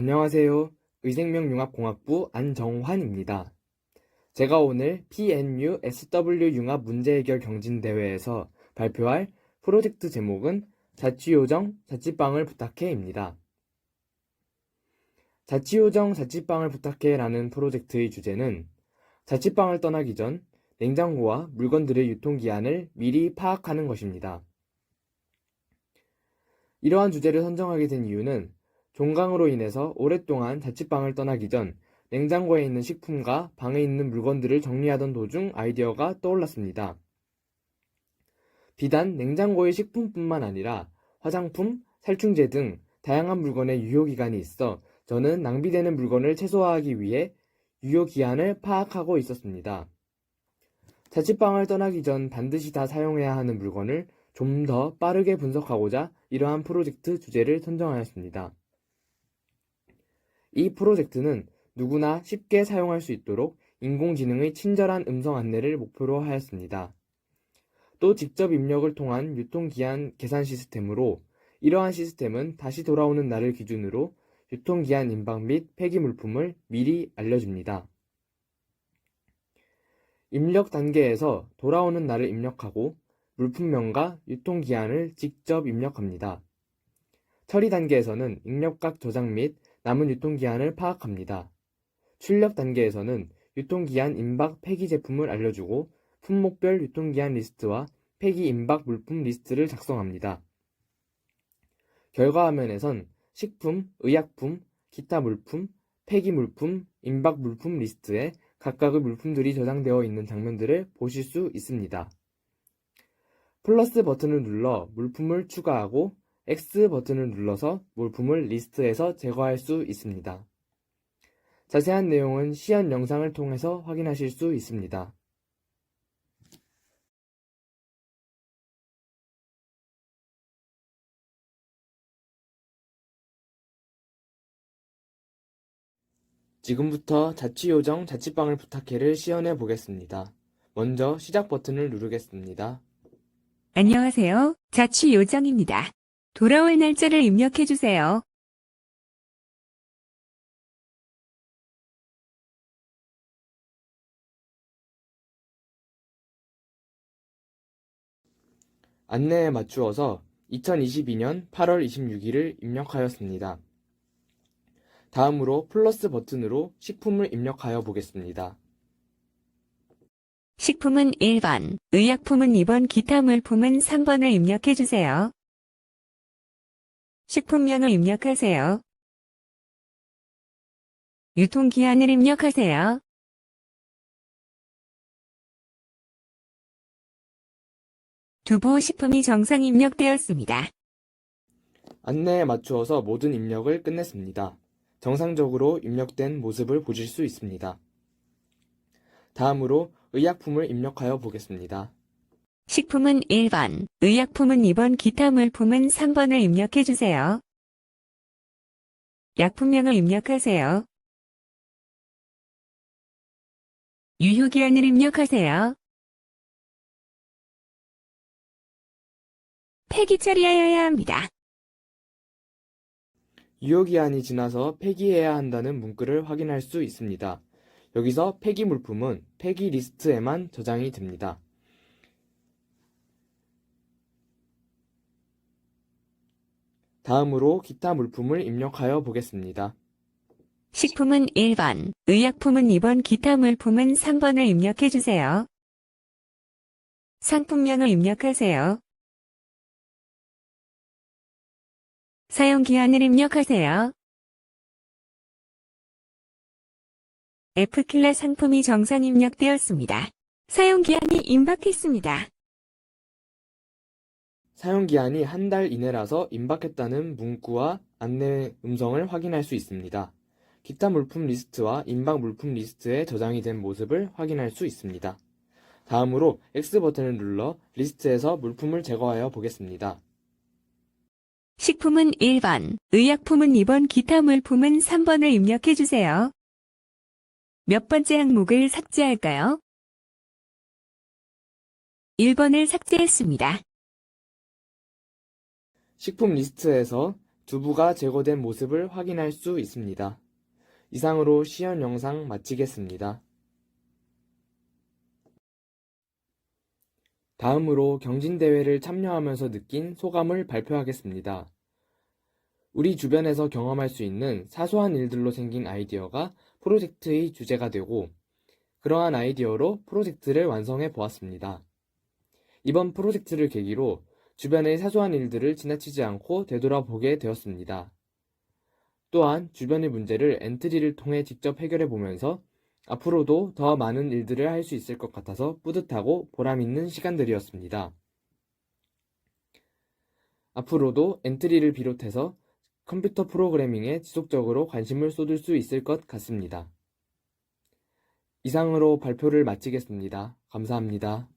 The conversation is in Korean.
안녕하세요. 의생명융합공학부 안정환입니다. 제가 오늘 PNU SW 융합 문제 해결 경진 대회에서 발표할 프로젝트 제목은 자취요정 자취방을 부탁해입니다. 자취요정 자취방을 부탁해라는 프로젝트의 주제는 자취방을 떠나기 전 냉장고와 물건들의 유통기한을 미리 파악하는 것입니다. 이러한 주제를 선정하게 된 이유는 종강으로 인해서 오랫동안 자취방을 떠나기 전 냉장고에 있는 식품과 방에 있는 물건들을 정리하던 도중 아이디어가 떠올랐습니다. 비단 냉장고의 식품뿐만 아니라 화장품, 살충제 등 다양한 물건의 유효기간이 있어 저는 낭비되는 물건을 최소화하기 위해 유효기한을 파악하고 있었습니다. 자취방을 떠나기 전 반드시 다 사용해야 하는 물건을 좀 더 빠르게 분석하고자 이러한 프로젝트 주제를 선정하였습니다. 이 프로젝트는 누구나 쉽게 사용할 수 있도록 인공지능의 친절한 음성 안내를 목표로 하였습니다. 또 직접 입력을 통한 유통기한 계산 시스템으로 이러한 시스템은 다시 돌아오는 날을 기준으로 유통기한 임박 및 폐기 물품을 미리 알려줍니다. 입력 단계에서 돌아오는 날을 입력하고 물품명과 유통기한을 직접 입력합니다. 처리 단계에서는 입력각 저장 및 남은 유통기한을 파악합니다. 출력 단계에서는 유통기한 임박 폐기 제품을 알려주고 품목별 유통기한 리스트와 폐기 임박 물품 리스트를 작성합니다. 결과 화면에선 식품, 의약품, 기타 물품, 폐기 물품, 임박 물품 리스트에 각각의 물품들이 저장되어 있는 장면들을 보실 수 있습니다. 플러스 버튼을 눌러 물품을 추가하고 X 버튼을 눌러서 물품을 리스트에서 제거할 수 있습니다. 자세한 내용은 시연 영상을 통해서 확인하실 수 있습니다. 지금부터 자취요정 자취방을 부탁해를 시연해 보겠습니다. 먼저 시작 버튼을 누르겠습니다. 안녕하세요. 자취 요정입니다. 돌아올 날짜를 입력해 주세요. 안내에 맞추어서 2022년 8월 26일을 입력하였습니다. 다음으로 플러스 버튼으로 식품을 입력하여 보겠습니다. 식품은 1번, 의약품은 2번, 기타 물품은 3번을 입력해 주세요. 식품명을 입력하세요. 유통기한을 입력하세요. 두부 식품이 정상 입력되었습니다. 안내에 맞추어서 모든 입력을 끝냈습니다. 정상적으로 입력된 모습을 보실 수 있습니다. 다음으로 의약품을 입력하여 보겠습니다. 식품은 1번, 의약품은 2번, 기타 물품은 3번을 입력해 주세요. 약품명을 입력하세요. 유효기한을 입력하세요. 폐기 처리하여야 합니다. 유효기한이 지나서 폐기해야 한다는 문구를 확인할 수 있습니다. 여기서 폐기 물품은 폐기 리스트에만 저장이 됩니다. 다음으로 기타 물품을 입력하여 보겠습니다. 식품은 1번, 의약품은 2번, 기타 물품은 3번을 입력해 주세요. 상품명을 입력하세요. 사용기한을 입력하세요. F킬라 상품이 정상 입력되었습니다. 사용기한이 임박했습니다. 사용 기한이 한 달 이내라서 임박했다는 문구와 안내 음성을 확인할 수 있습니다. 기타 물품 리스트와 임박 물품 리스트에 저장이 된 모습을 확인할 수 있습니다. 다음으로 X 버튼을 눌러 리스트에서 물품을 제거하여 보겠습니다. 식품은 1번, 의약품은 2번, 기타 물품은 3번을 입력해 주세요. 몇 번째 항목을 삭제할까요? 1번을 삭제했습니다. 식품 리스트에서 두부가 제거된 모습을 확인할 수 있습니다. 이상으로 시연 영상 마치겠습니다. 다음으로 경진대회를 참여하면서 느낀 소감을 발표하겠습니다. 우리 주변에서 경험할 수 있는 사소한 일들로 생긴 아이디어가 프로젝트의 주제가 되고, 그러한 아이디어로 프로젝트를 완성해 보았습니다. 이번 프로젝트를 계기로 주변의 사소한 일들을 지나치지 않고 되돌아보게 되었습니다. 또한 주변의 문제를 엔트리를 통해 직접 해결해 보면서 앞으로도 더 많은 일들을 할 수 있을 것 같아서 뿌듯하고 보람 있는 시간들이었습니다. 앞으로도 엔트리를 비롯해서 컴퓨터 프로그래밍에 지속적으로 관심을 쏟을 수 있을 것 같습니다. 이상으로 발표를 마치겠습니다. 감사합니다.